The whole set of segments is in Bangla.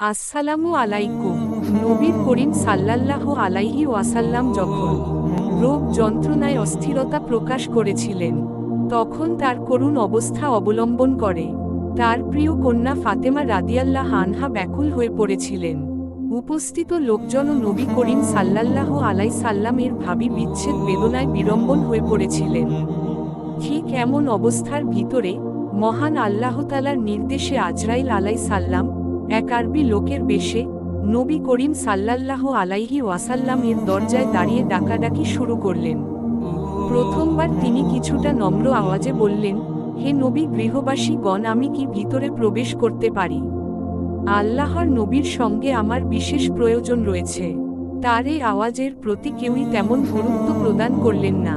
আসসালামু আলাইকুম। নবীর করিম সাল্লাল্লাহু আলাইহি ওয়াসাল্লাম যখন রোগ যন্ত্রণায় অস্থিরতা প্রকাশ করেছিলেন, তখন তার করুণ অবস্থা অবলম্বন করে। তার প্রিয় কন্যা ফাতেমা রাদিয়াল্লাহ আনহা ব্যাকুল হয়ে পড়েছিলেন। উপস্থিত লোকজনও নবী করিম সাল্লাল্লাহু আলাই সাল্লামের ভাবি বিচ্ছেদ বেদনায় বিড়ম্বন হয়ে পড়েছিলেন। ঠিক এমন অবস্থার ভিতরে মহান আল্লাহতালার নির্দেশে আজরাইল আলাই সাল্লাম এক আরবি লোকের বেশে, নবী করিম সাল্লাল্লাহ আলাইহি ওয়াসাল্লাম এর দরজায় দাঁড়িয়ে ডাকাডাকি শুরু করলেন। প্রথমবার তিনি কিছুটা নম্র আওয়াজে বললেন, হে নবী গৃহবাসী গণ, আমি কি ভিতরে প্রবেশ করতে পারি? আল্লাহর নবীর সঙ্গে আমার বিশেষ প্রয়োজন রয়েছে। তার এই আওয়াজের প্রতি কেউই তেমন গুরুত্ব প্রদান করলেন না।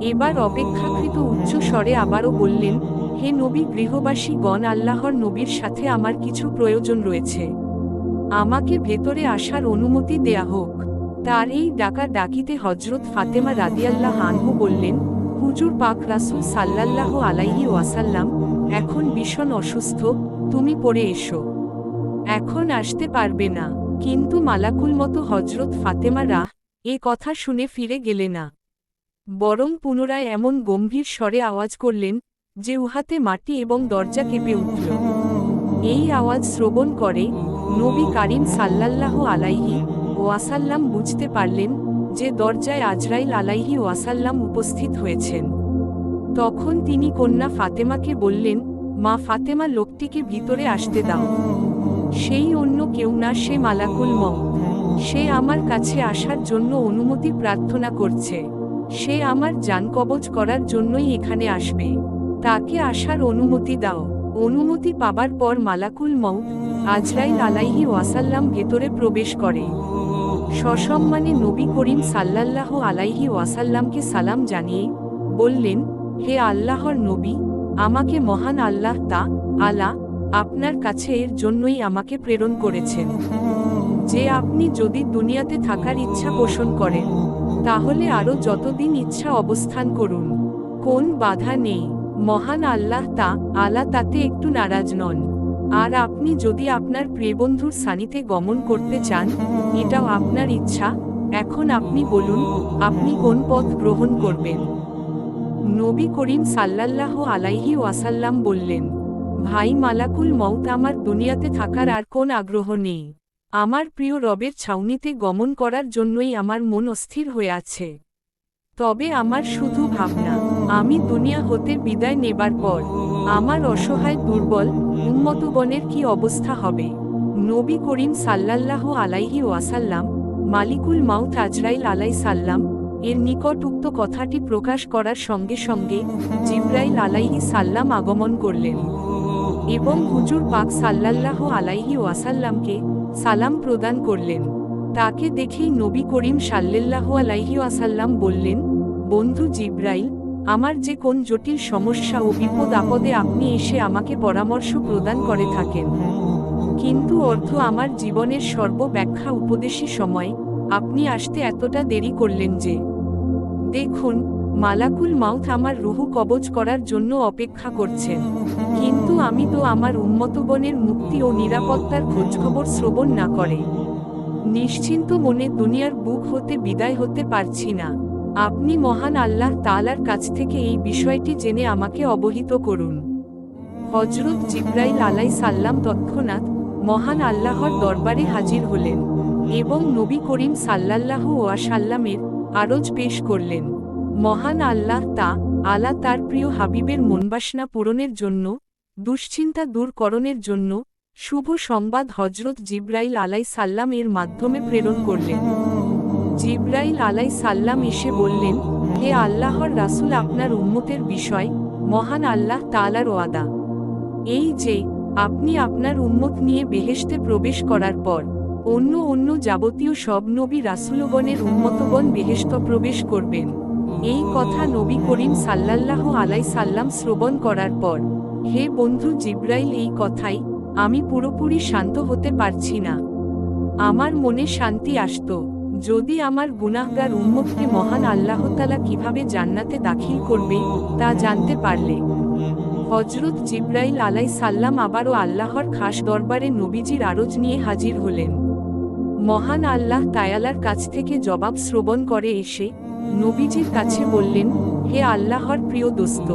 এবার অপেক্ষাকৃত উচ্চ স্বরে আবারও বললেন হে নবী, গৃহবাসী, গণ আল্লাহর নবীর সাথে আমার কিছু প্রয়োজন রয়েছে। আমাকে ভেতরে আসার অনুমতি দেয়া হোক। তার এই ডাকা ডাকিতে হজরত ফাতেমা রাদিয়াল্লাহ আনহু বললেন, হুজুর পাক রাসুল সাল্লাল্লাহ আলাইহি ওয়াসাল্লাম এখন ভীষণ অসুস্থ, তুমি পড়ে এসো। এখন আসতে পারবে না। কিন্তু মালাকুল মতো হজরত ফাতেমা রাহ এ কথা শুনে ফিরে গেলে না। বরং পুনরায় এমন গম্ভীর স্বরে আওয়াজ করলেন যে উহাতে মাটি এবং দরজা কেঁপে উঠল। এই আওয়াজ শ্রবণ করে নবী কারিম সাল্লাল্লাহু আলাইহি ওয়াসাল্লাম বুঝতে পারলেন যে দরজায় আজরাইল আলাইহি ওয়াসাল্লাম উপস্থিত হয়েছেন। তখন তিনি কন্যা ফাতেমাকে বললেন, মা ফাতেমা, লোকটিকে ভিতরে আসতে দাও। সেই অন্য কেউ না, সে মালাকুল মম সে আমার কাছে আসার জন্য অনুমতি প্রার্থনা করছে। সে আমার যান কবচ করার জন্যই এখানে আসবে। তাকে আসার অনুমতি দাও। অনুমতি পাবার পর মালাকুল মৌত আজরাইল আলাইহি ওয়াসাল্লাম ভেতরে প্রবেশ করে। সসম্মানে নবী করিম সাল্লাল্লাহ আলাইহি ওয়াসাল্লামকে সালাম জানিয়ে বললেন, হে আল্লাহর নবী, আমাকে মহান আল্লাহ তা, আলা, আপনার কাছে এর জন্যই আমাকে প্রেরণ করেছেন। যে আপনি যদি দুনিয়াতে থাকার ইচ্ছা পোষণ করেন, তাহলে আরও যতদিন ইচ্ছা অবস্থান করুন, কোন বাধা নেই। মহান আল্লাহ তা, আলা তাতে একটু নারাজ নন। আর আপনি যদি আপনার প্রিয়বন্ধুর সানিতে গমন করতে চান, এটাও আপনার ইচ্ছা, এখন আপনি বলুন, আপনি কোন পথ গ্রহণ করবেন? নবী করিম সাল্লাল্লাহ আলাইহি ওয়াসাল্লাম বললেন, ভাই মালাকুল মৌত আমার দুনিয়াতে থাকার আর কোন আগ্রহ নেই। আমার প্রিয় রবের ছাউনিতে গমন করার জন্যই আমার মন অস্থির হয়ে আছে। তবে আমার শুধু ভাবনা। আমি দুনিয়া হতে বিদায় নেবার পর, আমার অসহায় দুর্বল উন্মতগণের কি অবস্থা হবে? নবী করিম সাল্লাল্লাহ আলাইহি ওয়াসাল্লাম, মালিকুল মাউথ আজরাইল আলাই সাল্লাম এর নিকট উক্ত কথাটি প্রকাশ করার সঙ্গে সঙ্গে জিব্রাইল আলাইহি সাল্লাম আগমন করলেন এবং হুজুর পাক সাল্লাল্লাহ আলাইহি ওয়াসাল্লামকে সালাম প্রদান করলেন। তাকে দেখেই নবী করিম সাল্লাল্লাহু আলাইহি ওয়াসাল্লাম বললেন, বন্ধু জিব্রাইল আমার যে কোন জটিল সমস্যা ও বিপদ আপদে আপনি এসে আমাকে পরামর্শ প্রদান করে থাকেন। কিন্তু অর্থ আমার জীবনের সর্বব্যাখ্যা উপদেশী সময়, আপনি আসতে এতটা দেরি করলেন যে। দেখুন, মালাকুল মাউথ আমার রুহু কবজ করার জন্য অপেক্ষা করছেন। কিন্তু আমি তো আমার উন্মতগণের মুক্তি ও নিরাপত্তার খোঁজখবর শ্রবণ না করে। নিশ্চিন্ত মনে দুনিয়ার বুক হতে বিদায় হতে পারছি না। আপনি মহান আল্লাহ তালার কাছ থেকে এই বিষয়টি জেনে আমাকে অবহিত করুন। হজরত জিব্রাইল আলাই সাল্লাম তৎক্ষণাৎ মহান আল্লাহর দরবারে হাজির হলেন এবং নবী করিম সাল্লাল্লাহ ওয়াসাল্লামের আরজ পেশ করলেন। মহান আল্লাহ তা আলা তার প্রিয় হাবিবের মনবাসনা পূরণের জন্য, দুশ্চিন্তা দূরকরণের জন্য শুভ সংবাদ হজরত জিব্রাইল আলাই সাল্লাম এর মাধ্যমে প্রেরণ করলেন। জিব্রাইল আলাই সাল্লাম এসে বললেন, হে আল্লাহর রাসুল, আপনার উন্মতের বিষয়, মহান আল্লাহ তালার ওয়াদা। এই যে, আপনি আপনার উন্মত নিয়ে বেহেশতে প্রবেশ করার পর, অন্য অন্য যাবতীয় সব নবী রাসুলগণের উন্মতগণ বেহেশত প্রবেশ করবেন। এই কথা নবী করিম সাল্লাল্লাহ আলাই সাল্লাম শ্রবণ করার পর, হে বন্ধু জিব্রাইল, এই কথাই আমি পুরোপুরি শান্ত হতে পারছি না। আমার মনে শান্তি আসত। যদি আমার গুনাহগার উন্মতকে মহান আল্লাহতালা কীভাবে জান্নাতে দাখিল করবে, তা জানতে পারলে। হজরত জিব্রাইল আলাই সাল্লাম আবারও আল্লাহর খাস দরবারে নবীজির আরজ নিয়ে হাজির হলেন। মহান আল্লাহ তায়ালার কাছ থেকে জবাব শ্রবণ করে এসে নবীজির কাছে বললেন, হে আল্লাহর প্রিয় দোস্ত,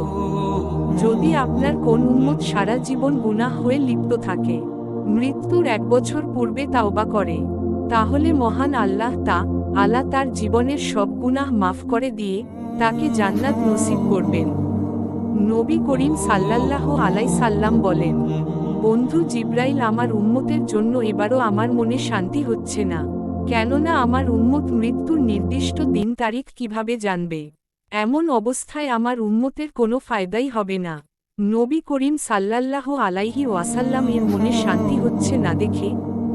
যদি আপনার কোন উম্মত সারা জীবন গুনাহ হয়ে লিপ্ত থাকে, মৃত্যুর এক বছর পূর্বে তাওবা করে। তাহলে মহান আল্লাহ তা আলা তার জীবনের সব গুনাহ মাফ করে দিয়ে তাকে জান্নাত নসিব করবেন। নবী করিম সাল্লাল্লাহ আলাই সাল্লাম বলেন, বন্ধু জিব্রাইল আমার উন্মতের জন্য এবারও আমার মনে শান্তি হচ্ছে না। কেননা আমার উন্মত মৃত্যুর নির্দিষ্ট দিন তারিখ কীভাবে জানবে? এমন অবস্থায় আমার উন্মতের কোনো ফায়দাই হবে না। নবী করিম সাল্লাল্লাহ আলাইহি ওয়াসাল্লাম এর মনে শান্তি হচ্ছে না দেখে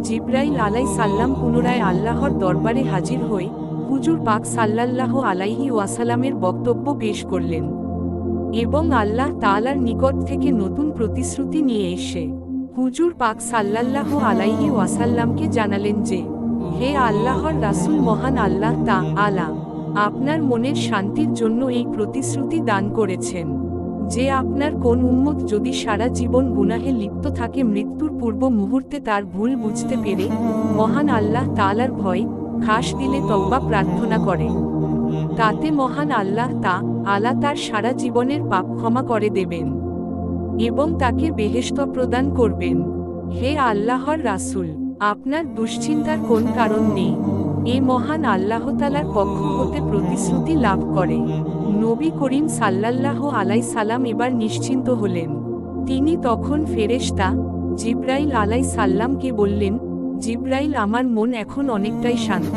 জিব্রাইল আলাই সাল্লাম পুনরায় আল্লাহর দরবারে হাজির হয়ে হুজুর পাক সাল্লাল্লাহ আলাইহি ওয়াসাল্লামের বক্তব্য পেশ করলেন এবং আল্লাহ তাআলার নিকট থেকে নতুন প্রতিশ্রুতি নিয়ে এসে হুজুর পাক সাল্লাল্লাহ আলাইহি ওয়াসাল্লামকে জানালেন যে, হে আল্লাহর রাসূল মহান আল্লাহ তা আলা, আপনার মনের শান্তির জন্য এই প্রতিশ্রুতি দান করেছেন। যে আপনার কোন উম্মত যদি সারা জীবন গুনাহে লিপ্ত থাকে মৃত্যুর পূর্ব মুহূর্তে তার ভুল বুঝতে পেরে মহান আল্লাহ তাআলার ভয় খাস দিলে তওবা প্রার্থনা করে। তাতে মহান আল্লাহ তা আলা তার সারা জীবনের পাপ ক্ষমা করে দেবেন এবং তাকে বেহেশত প্রদান করবেন। হে আল্লাহর রাসূল, আপনার দুশ্চিন্তার কোন কারণ নেই। এ মহান আল্লাহতালার পক্ষ হতে প্রতিশ্রুতি লাভ করে। নবী করিম সাল্লাল্লাহ আলাই সালাম এবার নিশ্চিন্ত হলেন। তিনি তখন ফেরেশতা জিব্রাইল আলাই সাল্লামকে বললেন, জিব্রাইল, আমার মন এখন অনেকটাই শান্ত।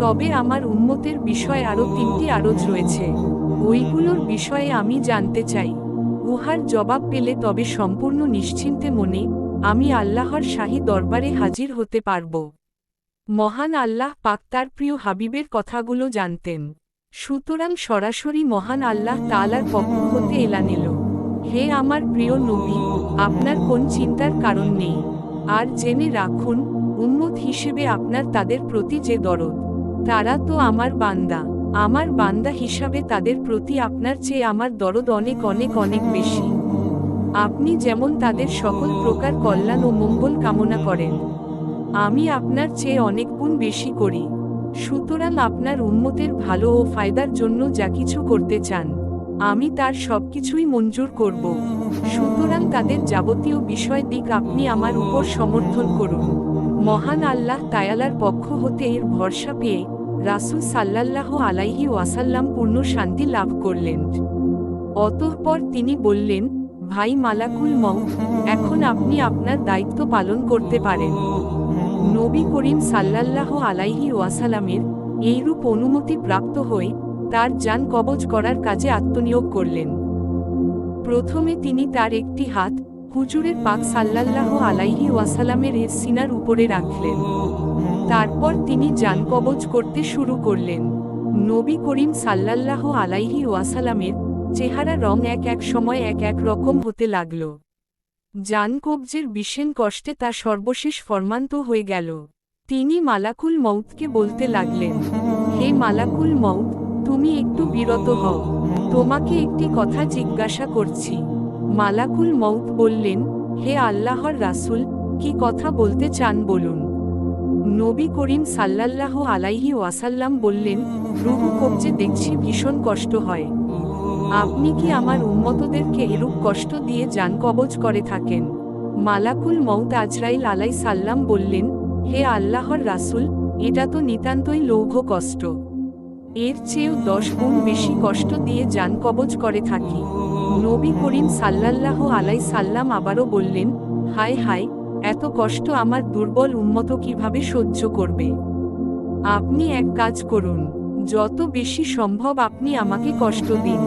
তবে আমার উন্মতের বিষয় আরও তিনটি আরজ রয়েছে। ওইগুলোর বিষয়ে আমি জানতে চাই। উহার জবাব পেলে তবে সম্পূর্ণ নিশ্চিন্তে মনে আমি আল্লাহর শাহী দরবারে হাজির হতে পারব। মহান আল্লাহ পাক তার প্রিয় হাবিবের কথাগুলো জানতেন। সুতরাং সরাসরি মহান আল্লাহ তালার পক্ষ হতে এলান এলো। হে আমার প্রিয় নবী, আপনার কোন চিন্তার কারণ নেই। আর জেনে রাখুন উন্মত হিসেবে আপনার তাদের প্রতি যে দরদ, তারা তো আমার বান্দা। আমার বান্দা হিসাবে তাদের প্রতি আপনার চেয়ে আমার দরদ অনেক অনেক অনেক বেশি। আপনি যেমন তাদের সকল প্রকার কল্যাণ ও মঙ্গল কামনা করেন, আমি আপনার চেয়ে অনেক গুণ বেশি করি। সুতরাং আপনার উন্মতের ভালো ও ফায়দার জন্য যা কিছু করতে চান, আমি তার সবকিছুই মঞ্জুর করব। সুতরাং তাদের যাবতীয় বিষয় দিক আপনি আমার উপর সমর্থন করুন। মহান আল্লাহ তায়ালার পক্ষ হতে এর ভরসা পেয়ে রাসুল সাল্লাল্লাহ আলাইহি ওয়াসাল্লাম পূর্ণ শান্তি লাভ করলেন। অতঃপর তিনি বললেন, ভাই মালাকুল মৌ এখন আপনি আপনার দায়িত্ব পালন করতে পারেন। নবী করিম সাল্লাল্লাহ আলাইহি ওয়াসালামের এইরূপ অনুমতি প্রাপ্ত হয়ে তার যান কবজ করার কাজে আত্মনিয়োগ করলেন। প্রথমে তিনি তার একটি হাত হুজুরের পাক সাল্লাল্লাহ আলাইহি ওয়াসালামের এর সিনার উপরে রাখলেন। তারপর তিনি যান কবজ করতে শুরু করলেন। নবী করিম সাল্লাল্লাহ আলাইহি ওয়াসালামের চেহারা রং এক এক সময় এক এক রকম হতে লাগল। জান কবজের বিষেন কষ্টে তা সর্বশেষ ফরমান্ত হয়ে গেল। তিনি মালাকুল মৌতকে বলতে লাগলেন, হে মালাকুল মৌত তুমি একটু বিরত হও। তোমাকে একটি কথা জিজ্ঞাসা করছি। মালাকুল মৌত বললেন, হে আল্লাহর রাসূল, কি কথা বলতে চান বলুন? নবী করিম সাল্লাল্লাহ আলাইহি ওয়াসাল্লাম বললেন, রুহু কবজে দেখছি ভীষণ কষ্ট হয়। আপনি কি আমার উন্মতদেরকে এরূপ কষ্ট দিয়ে যান কবজ করে থাকেন? মালাকুল মৌত আজরাইল আলাই সাল্লাম বললেন, হে আল্লাহর রাসূল, এটা তো নিতান্তই লৌঘ কষ্ট। এর চেয়েও দশ গুণ বেশি কষ্ট দিয়ে যান কবজ করে থাকি। নবী করিম সাল্লাল্লাহ আলাই সাল্লাম আবারও বললেন, হায় হায়, এত কষ্ট আমার দুর্বল উন্মত কীভাবে সহ্য করবে? আপনি এক কাজ করুন, যত বেশি সম্ভব আপনি আমাকে কষ্ট দিন।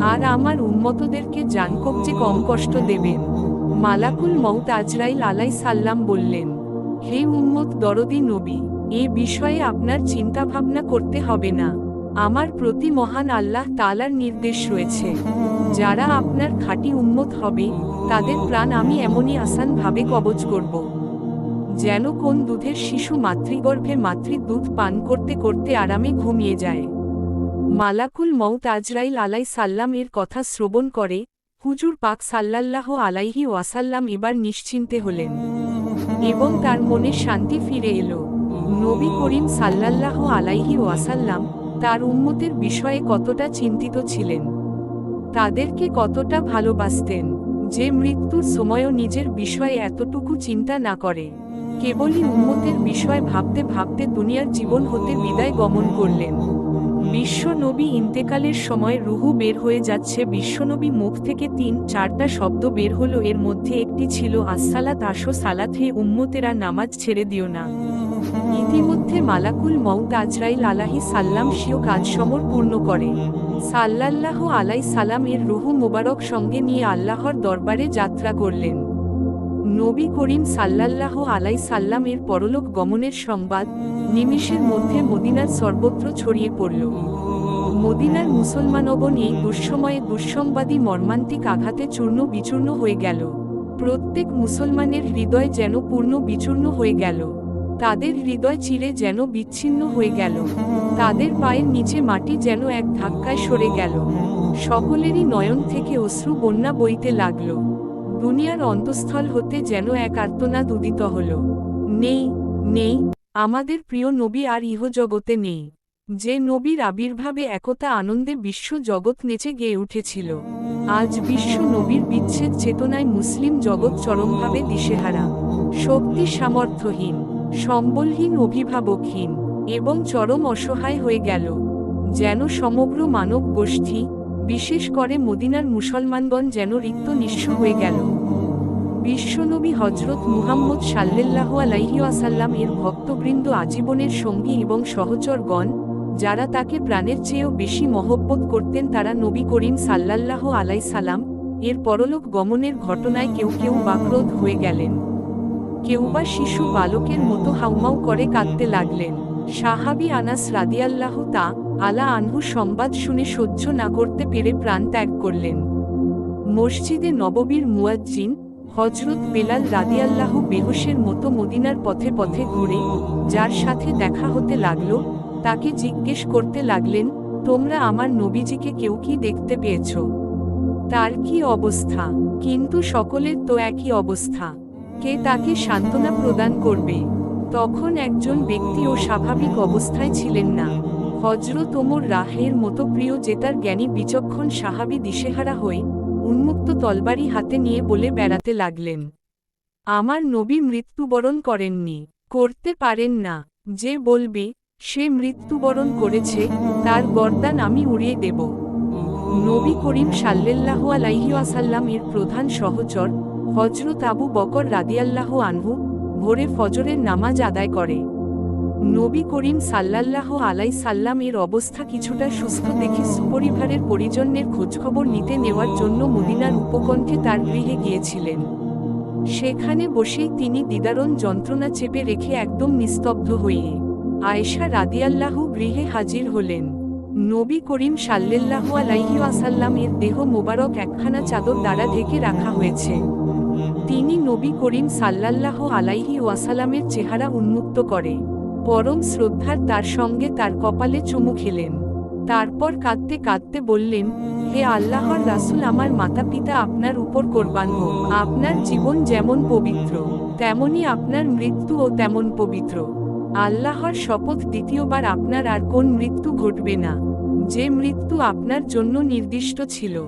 আর আমার উন্মতদেরকে জান কবজে কম কষ্ট দেবেন মালাকুল মৌত আজরাইল আলাই সাল্লাম বললেন, হে উম্মত দরদি নবী, এ বিষয়ে আপনার চিন্তা ভাবনা করতে হবে না। আমার প্রতি মহান আল্লাহ তালার নির্দেশ রয়েছে। যারা আপনার খাঁটি উন্মত হবে, তাদের প্রাণ আমি এমনই আসানভাবে কবজ করব। যেন কোন দুধের শিশু মাতৃগর্ভে মাতৃ দুধ পান করতে করতে আরামে ঘুমিয়ে যায়। মালাকুল মৌত আজরাইল আলাই সাল্লাম এর কথা শ্রবণ করে, হুজুর পাক সাল্লাল্লাহ আলাইহি ওয়াসাল্লাম এবার নিশ্চিন্তে হলেন এবং তার মনে শান্তি ফিরে এলো। নবী করিম সাল্লাল্লাহ আলাইহি ওয়াসাল্লাম তার উম্মতের বিষয়ে কতটা চিন্তিত ছিলেন, তাদেরকে কতটা ভালোবাসতেন, যে মৃত্যুর সময়ও নিজের বিষয়ে এতটুকু চিন্তা না করে, কেবলই উন্মতের বিষয় ভাবতে ভাবতে দুনিয়ার জীবন হতে বিদায় গমন করলেন। বিশ্বনবী ইন্তেকালের সময় রুহু বের হয়ে যাচ্ছে। বিশ্বনবী মুখ থেকে তিন, চারটা শব্দ বের হলো। এর মধ্যে একটি ছিল, আসসালাত আসো, সালাত হে উম্মতেরা, নামাজ ছেড়ে দিও না। ইতিমধ্যে মালাকুল মৌত আজরাইল আলাহি সাল্লাম সিও কাজ পূর্ণ করে। সাল্লাল্লাহ আলাই সালাম এর রুহু মোবারক সঙ্গে নিয়ে আল্লাহর দরবারে যাত্রা করলেন। নবী করিম সাল্লাল্লাহ আলাই সাল্লাম এর পরলোক গমনের সংবাদ নিমিষের মধ্যে মদিনার সর্বত্র ছড়িয়ে পড়ল। মদিনার মুসলমানগণ এই দুঃসময়ে দুঃসংবাদী মর্মান্তিক আঘাতে চূর্ণ বিচূর্ণ হয়ে গেল। প্রত্যেক মুসলমানের হৃদয় যেন পূর্ণ বিচূর্ণ হয়ে গেল। তাদের হৃদয় চিরে যেন বিচ্ছিন্ন হয়ে গেল। তাদের পায়ের নিচে মাটি যেন এক ধাক্কায় সরে গেল। সকলেরই নয়ন থেকে অশ্রু বন্যা বইতে লাগল। দুনিয়ার অন্তঃস্থল হতে যেন এক আর্তনাদ উদিত হল। নেই নেই, আমাদের প্রিয় নবী আর ইহজগতে নেই। যে নবীর আবির্ভাবে একতা আনন্দে বিশ্ব জগৎ নেচে গেয়ে উঠেছিল। আজ বিশ্ব নবীর বিচ্ছেদ চেতনায় মুসলিম জগৎ চরমভাবে দিশেহারা। শক্তি সামর্থ্যহীন, সম্বলহীন অভিভাবকহীন এবং চরম অসহায় হয়ে গেল। যেন সমগ্র মানব গোষ্ঠী বিশেষ করে মদিনার মুসলমানগণ যেন রিক্ত নিঃস্ব হয়ে গেল। বিশ্বনবী হজরত মুহাম্মদ সাল্লাহ আলাইহি আসাল্লাম এর ভক্তবৃন্দ আজীবনের সঙ্গী এবং সহচরগণ, যারা তাকে প্রাণের চেয়েও বেশি মহব্বত করতেন তারা নবী করিম সাল্লাল্লাহ আলাই সালাম এর পরলোক গমনের ঘটনায় কেউ কেউ বাক্রোধ হয়ে গেলেন। কেউ বা শিশু বালকের মতো হাউমাউ করে কাঁদতে লাগলেন। সাহাবি আনাস রাদিয়াল্লাহ তা আলা আনহু সংবাদ শুনে সহ্য না করতে পেরে প্রাণ ত্যাগ করলেন। মসজিদে নববীর মুয়াজ্জিন হজরত বেলাল রাদিয়াল্লাহ বেহসের মতো মদিনার পথে পথে ঘুরে যার সাথে দেখা হতে লাগল, তাকে জিজ্ঞেস করতে লাগলেন, তোমরা আমার নবীজিকে কেউ কি দেখতে পেয়েছ? তার কি অবস্থা? কিন্তু সকলের তো একই অবস্থা। কে তাকে সান্ত্বনা প্রদান করবে? তখন একজন ব্যক্তি ও স্বাভাবিক অবস্থায় ছিলেন না। হজরত ওমর রাহের মতো প্রিয় জেতার জ্ঞানী বিচক্ষণ সাহাবি দিশেহারা হয়ে উন্মুক্ত তলবারি হাতে নিয়ে বলে বেড়াতে লাগলেন, আমার নবী মৃত্যুবরণ করেননি, করতে পারেন না, যে বলবে, সে মৃত্যুবরণ করেছে, তার গর্দান আমি উড়িয়ে দেব। নবী করিম সাল্লাহ আলাইহাসাল্লাম এর প্রধান সহচর হজরত আবু বকর রাদিয়াল্লাহ আনহু ভোরে ফজরের নামাজ আদায় করে। নবী করিম সাল্লাল্লাহ আলাই সাল্লাম এর অবস্থা কিছুটা সুস্থ দেখে সুপরিবারের পরিজনের খোঁজখবর নিতে নেওয়ার জন্য মদিনার উপকণ্ঠে তার গৃহে গিয়েছিলেন। সেখানে বসেই তিনি দিদারণ যন্ত্রণা চেপে রেখে একদম নিস্তব্ধ হয়ে আয়েশা রাদিয়াল্লাহু গৃহে হাজির হলেন। নবী করিম সাল্লাল্লাহু আলাইহি আসাল্লাম এর দেহ মোবারক একখানা চাদর দ্বারা ঢেকে রাখা হয়েছে। তিনি নবী করিম সাল্লাল্লাহ আলাইহি ওয়াসালামের চেহারা উন্মুক্ত করে, পরম শ্রদ্ধার তার সঙ্গে তার কপালে চুমু খেলেন। তারপর কাঁদতে কাঁদতে বললেন, হে আল্লাহর রাসুল, আমার মাতা পিতা আপনার উপর কোরবান হোক। আপনার জীবন যেমন পবিত্র, তেমনি আপনার মৃত্যুও তেমন পবিত্র। আল্লাহর শপথ দ্বিতীয়বার আপনার আর কোন মৃত্যু ঘটবে না। যে মৃত্যু আপনার জন্য নির্দিষ্ট ছিল,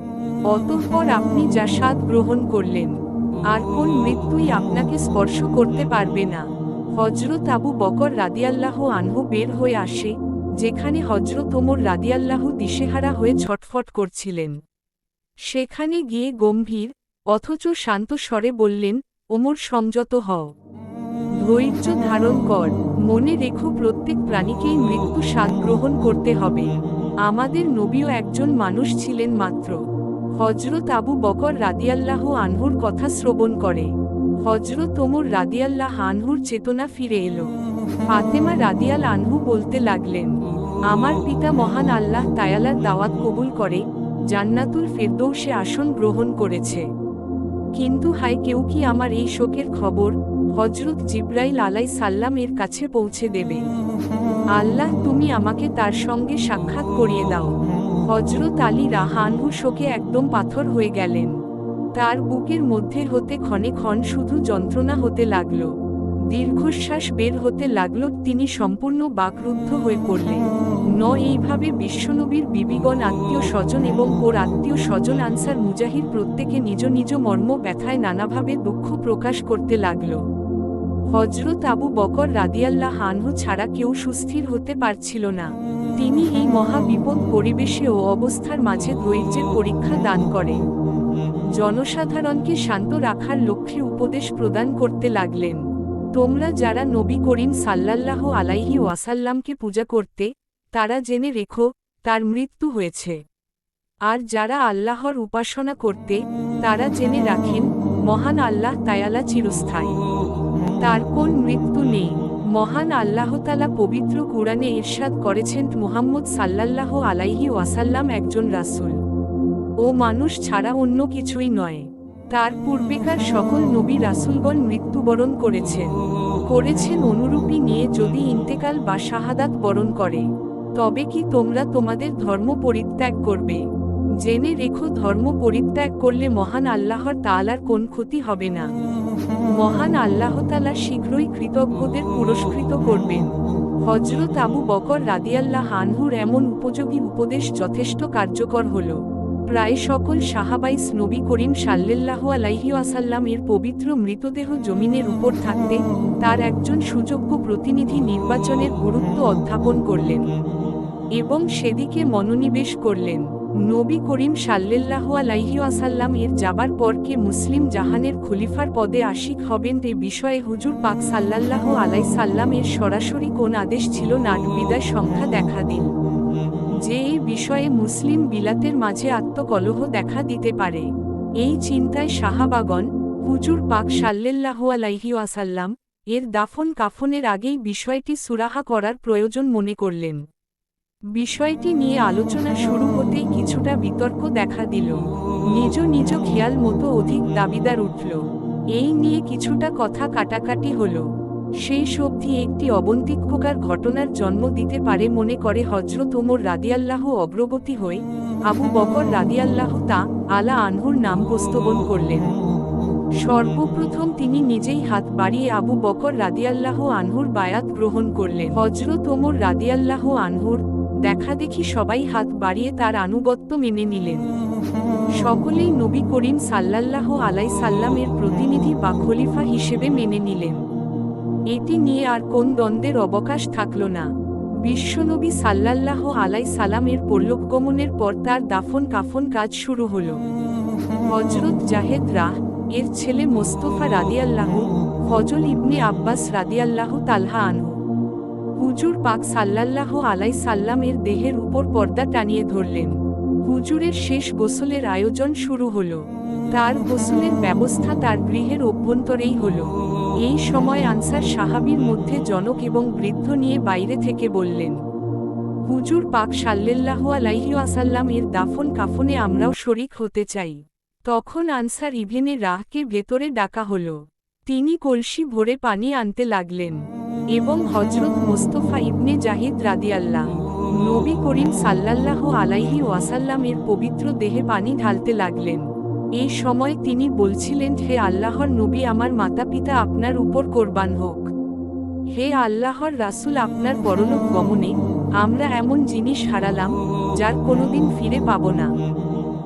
অতঃপর আপনি যা স্বাদ গ্রহণ করলেন। আর কোন মৃত্যুই আপনাকে স্পর্শ করতে পারবে না। হজরত আবু বকর রাদিয়াল্লাহ আনহু বের হয়ে আসে, যেখানে হজরত ওমর রাদিয়াল্লাহ দিশেহারা হয়ে ছটফট করছিলেন। সেখানে গিয়ে গম্ভীর, অথচ শান্ত স্বরে বললেন, ওমর, সংযত হও। ধৈর্য ধারণ কর। মনে রেখো প্রত্যেক প্রাণীকেই মৃত্যু স্বাদ গ্রহণ করতে হবে। আমাদের নবীও একজন মানুষ ছিলেন মাত্র। হজরত আবু বকর রাদিয়াল্লাহ আনহুর কথা শ্রবণ করে। হজরত ওমর রাদিয়াল্লাহ আনহুর চেতনা ফিরে এলো। ফাতেমা রাদিয়াল আনহু বলতে লাগলেন, আমার পিতা মহান আল্লাহ তায়ালার দাওয়াত কবুল করে, জান্নাতুল ফেরদৌসে আসন গ্রহণ করেছে। কিন্তু হায়, কেউ কি আমার এই শোকের খবর? হজরত জিব্রাইল আলাই সাল্লাম এর কাছে পৌঁছে দেবে। আল্লাহ, তুমি আমাকে তার সঙ্গে সাক্ষাৎ করিয়ে দাও। হজরত আলী রাহানহু শোকে একদম পাথর হয়ে গেলেন। তার বুকের মধ্যে হতে ক্ষণে ক্ষণ শুধু যন্ত্রণা হতে লাগল। দীর্ঘশ্বাস বের হতে লাগল, তিনি সম্পূর্ণ বাকরুদ্ধ হয়ে পড়লেন। ন, এইভাবে বিশ্বনবীর বিবিগণ আত্মীয় স্বজন এবং ওর আত্মীয় স্বজন আনসার মুজাহির প্রত্যেকে নিজ নিজ মর্ম ব্যথায় নানাভাবে দুঃখ প্রকাশ করতে লাগল। হজরত আবু বকর রাদিয়াল্লাহ আনহু ছাড়া কেউ সুস্থির হতে পারছিল না। তিনি এই মহা বিপদ পরিবেশে ও অবস্থার মাঝে ধৈর্যের পরীক্ষা দান করে জনসাধারণকে শান্ত রাখার লক্ষ্যে উপদেশ প্রদান করতে লাগলেন। তোমরা যারা নবী করিম সাল্লাল্লাহ আলাইহি ওয়াসাল্লামকে পূজা করতে, তারা জেনে রেখো, তার মৃত্যু হয়েছে। আর যারা আল্লাহর উপাসনা করতে, তারা জেনে রাখেন, মহান আল্লাহ তায়ালা চিরস্থায়ী। তার কোন মৃত্যু নেই। মহান আল্লাহতালা পবিত্র কুরআনে ইরশাদ করেছেন মুহাম্মদ সাল্লাল্লাহ আলাইহি ওয়াসাল্লাম একজন রাসূল। ও মানুষ ছাড়া অন্য কিছুই নয়। তার পূর্বেকার সকল নবী রাসূলগণ মৃত্যুবরণ করেছেন। করেছেন অনুরূপী নিয়ে যদি ইন্তেকাল বা শাহাদাত বরণ করে। তবে কি তোমরা তোমাদের ধর্ম পরিত্যাগ করবে? জেনে রেখো ধর্ম পরিত্যাগ করলে মহান আল্লাহর তাআলার কোন ক্ষতি হবে না। মহান আল্লাহ তাআলা শীঘ্রই কৃতজ্ঞদের পুরস্কৃত করবেন। হজরত আবু বকর রাদিয়াল্লাহ হানহুর এমন উপযোগী উপদেশ যথেষ্ট কার্যকর হল। প্রায় সকল সাহাবাইস নবী করিম সাল্লাল্লাহ আলাইহি আসাল্লাম এর পবিত্র মৃতদেহ জমিনের উপর থাকতে তার একজন সুযোগ্য প্রতিনিধি নির্বাচনের গুরুত্ব অধ্যাপন করলেন এবং সেদিকে মনোনিবেশ করলেন। নবী করিম সাল্লাল্লাহ আলাইহি আসাল্লাম এর যাবার পর কে মুসলিম জাহানের খলিফার পদে আশিক হবেন এ বিষয়ে হুজুর পাক সাল্লাল্লাহ আলাই সাল্লাম এর সরাসরি কোন আদেশ ছিল নাট বিদায় সংখ্যা দেখা দিন। যে এই বিষয়ে মুসলিম বিলাতের মাঝে আত্মকলহ দেখা দিতে পারে। এই চিন্তায় সাহাবাগন হুজুর পাক সাল্লাল্লাহু আলাইহি ওয়াসাল্লাম, এর দাফন কাফনের আগেই বিষয়টি সুরাহা করার প্রয়োজন মনে করলেন। বিষয়টি নিয়ে আলোচনা শুরু হতেই কিছুটা বিতর্ক দেখা দিল। নিজ নিজ খেয়াল মতো অধিক দাবিদার উঠল। এই নিয়ে কিছুটা কথা কাটাকাটি হল। সেই সবধি একটি অবন্তিক অবন্তিক্যকার ঘটনার জন্ম দিতে পারে মনে করে হজরত ওমর রাদিয়াল্লাহ অগ্রগতি হয়ে আবু বকর রাদিয়াল্লাহ তা আলা আনহুর নাম প্রস্তবন করলেন। সর্বপ্রথম তিনি নিজেই হাত বাড়িয়ে আবু বকর রাদিয়াল্লাহ আনহুর বায়াত গ্রহণ করলেন। হজরত ওমর রাদিয়াল্লাহ আনহুর দেখা দেখি সবাই হাত বাড়িয়ে তার আনুগত্য মেনে নিলেন। সকলেই নবী করিম সাল্লাল্লাহ আলাই সাল্লামের প্রতিনিধি বা খলিফা হিসেবে মেনে নিলেন। এটি নিয়ে আর কোন দ্বন্দ্বের অবকাশ থাকল না। বিশ্বনবী সাল্লাল্লাহ আলাই সালামের পরলোকগমনের পর তার দাফন কাফন কাজ শুরু হল। হজরত জাহেদ রাহ, এর ছেলে মোস্তফা রাদিয়াল্লাহ, ফজল ইবনে আব্বাস রাদিয়াল্লাহ তালহা আনহু। হুজুর পাক সাল্লাল্লাহ আলাই সাল্লামের দেহের উপর পর্দা টানিয়ে ধরলেন। হুজুরের শেষ গোসলের আয়োজন শুরু হল। তার গোসলের ব্যবস্থা তার গৃহের অভ্যন্তরেই হল। এই সময় আনসার সাহাবির মধ্যে জনক এবং বৃদ্ধ নিয়ে বাইরে থেকে বললেন, হুজুর পাক সাল্লাল্লাহ আলাইহি আসাল্লাম এর দাফন কাফনে আমরাও শরিক হতে চাই। তখন আনসার ইভেনে রাহকে ভেতরে ডাকা হল। তিনি কলসি ভরে পানি আনতে লাগলেন। এবং হজরত মোস্তফা ইবনে জাহিদ রাদিয়াল্লাহ। নবী করিম সাল্লাল্লাহ আলাইহি ওয়াসাল্লামের পবিত্র দেহে পানি ঢালতে লাগলেন। এই সময় তিনি বলছিলেন, হে আল্লাহর নবী, আমার মাতা পিতা আপনার উপর কোরবান হোক। হে আল্লাহর রাসূল, আপনার পরলোক গমনে আমরা এমন জিনিস হারালাম, যার কোনোদিন ফিরে পাব না।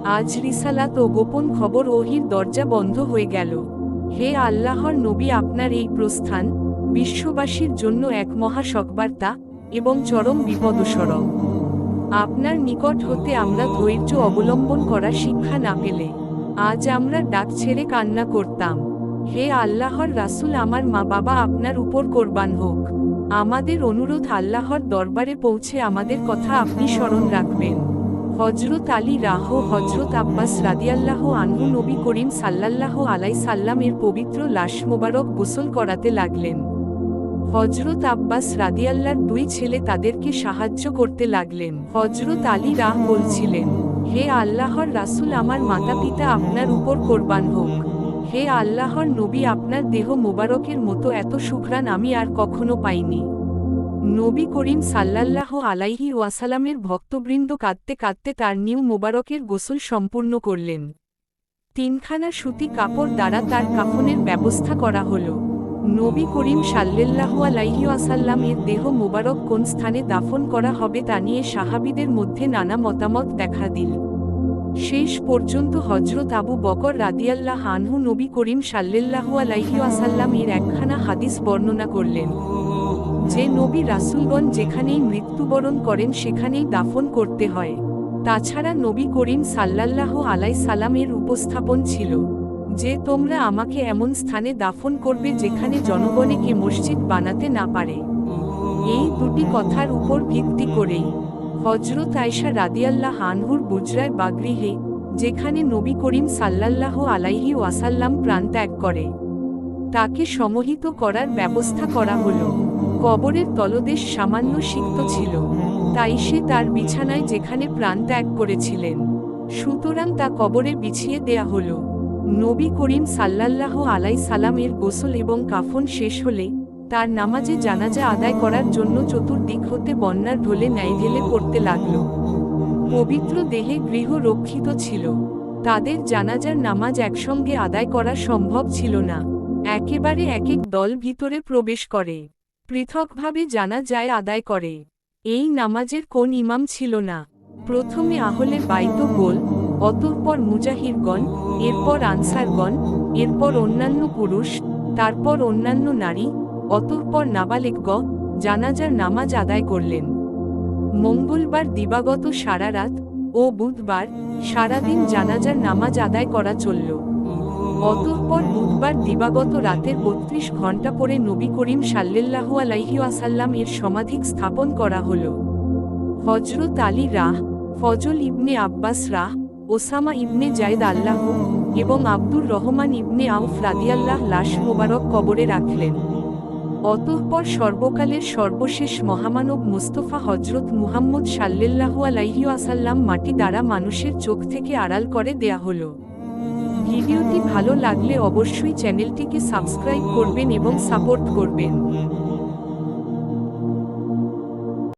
আজ রিসালাত ও গোপন খবর ওহির দরজা বন্ধ হয়ে গেল। হে আল্লাহর নবী, আপনার এই প্রস্থান বিশ্ববাসীর জন্য এক মহা শকবার্তা এবং চরম বিপদস্বরম আপনার নিকট হতে আমরা ধৈর্য অবলম্বন করার শিক্ষা না পেলে আজ আমরা ডাক ছেড়ে কান্না করতাম। হে আল্লাহর রাসূল, আমার মা বাবা আপনার উপর কোরবান হোক। আমাদের অনুরোধ আল্লাহর দরবারে পৌঁছে আমাদের কথা আপনি স্মরণ রাখবেন। হজরত আলী রাহ হজরত আব্বাস রাদিয়াল্লাহ আনহু নবী করিম সাল্লাল্লাহ আলাই সাল্লামের পবিত্র লাশ মোবারক গোসল করাতে লাগলেন। হজরত আব্বাস রাদিয়াল্লার দুই ছেলে তাদেরকে সাহায্য করতে লাগলেন। হজরত আলী রাহ বলছিলেন, হে আল্লাহর রাসূল, আমার মাতা পিতা আপনার উপর কোরবান হোক। হে আল্লাহর নবী, আপনার দেহ মোবারকের মতো এত সুঘ্রাণ আমি আর কখনো পাইনি। নবী করিম সাল্লাল্লাহ আলাইহি ওয়াসালামের ভক্তবৃন্দ কাঁদতে কাঁদতে তার নিউ মোবারকের গোসল সম্পূর্ণ করলেন। তিনখানা সুতি কাপড় দ্বারা তার কাফনের ব্যবস্থা করা হলো। নবী করিম সাল্লাল্লাহু আলাইহি ওয়াসাল্লাম এর দেহ মোবারক কোন স্থানে দাফন করা হবে তা নিয়ে সাহাবীদের মধ্যে নানা মতামত দেখা দিল। শেষ পর্যন্ত হজরত আবু বকর রাদিয়াল্লাহ আনহু নবী করিম সাল্লাল্লাহু আলাইহি ওয়াসাল্লাম এর একখানা হাদিস বর্ণনা করলেন। যে নবী রাসূলগণ যেখানেই মৃত্যুবরণ করেন সেখানেই দাফন করতে হয়। তাছাড়া নবী করিম সাল্লাল্লাহু আলাই সালামের উপস্থাপন ছিল। যে তোমরা আমাকে এমন স্থানে দাফন করবে যেখানে জনগণে কে মসজিদ বানাতে না পারে। এই দুটি কথার উপর ভিত্তি করেই হজরত আয়সা রাদিয়াল্লাহ আনহুর বুজরায় বাগরিহে যেখানে নবী করিম সাল্লাল্লাহ আলাইহি ওয়াসাল্লাম প্রাণ ত্যাগ করে। তাকে সমহিত করার ব্যবস্থা করা হলো। কবরের তলদেশ সামান্য সিক্ত ছিল, তাই সে তার বিছানায় যেখানে প্রাণ ত্যাগ করেছিলেন। সুতরাং তা কবরে বিছিয়ে দেয়া হলো। নবী করিম সাল্লাল্লাহ আলাই সালামের গোসল এবং কাফন শেষ হলে তার নামাজে জানাজা আদায় করার জন্য চতুর্দিক হতে বন্যার ঢোলে ন্যায় ঢেলে পড়তে লাগল। পবিত্র দেহে গৃহ রক্ষিত ছিল। তাদের জানাজার নামাজ একসঙ্গে আদায় করা সম্ভব ছিল না। একেবারে এক এক দল ভিতরে প্রবেশ করে। পৃথকভাবে জানা যায় আদায় করে। এই নামাজের কোন ইমাম ছিল না। প্রথমে আহলে বাইত গোল অতঃপর মুজাহিরগণ, এরপর আনসারগণ, এরপর অন্যান্য পুরুষ, তারপর অন্যান্য নারী, অতঃপর নাবালেক জানাজার নামাজ আদায় করলেন। মঙ্গলবার দিবাগত সারা রাত ও বুধবার সারাদিন জানাজার নামাজ আদায় করা চলল। অতঃপর বুধবার দিবাগত রাতের বত্রিশ ঘণ্টা পরে নবী করিম সাল্লাল্লাহু আলাইহি ওয়াসাল্লাম এর সমাধিক স্থাপন করা হল। হজরত আলী রাহ, ফজল ইবনে আব্বাস রাহ ওসামা ইবনে জায়দ আল্লাহ এবং আব্দুর রহমান ইবনে আউফ রাদিয়াল্লাহ লাশ মোবারক কবরে রাখলেন। অতঃপর সর্বকালের সর্বশেষ মহামানব মুস্তফা হজরত মুহাম্মদ সাল্লাল্লাহু আলাইহি আসাল্লাম মাটি দ্বারা মানুষের চোখ থেকে আড়াল করে দেয়া হলো। ভিডিওটি ভালো লাগলে অবশ্যই চ্যানেলটিকে সাবস্ক্রাইব করবেন এবং সাপোর্ট করবেন।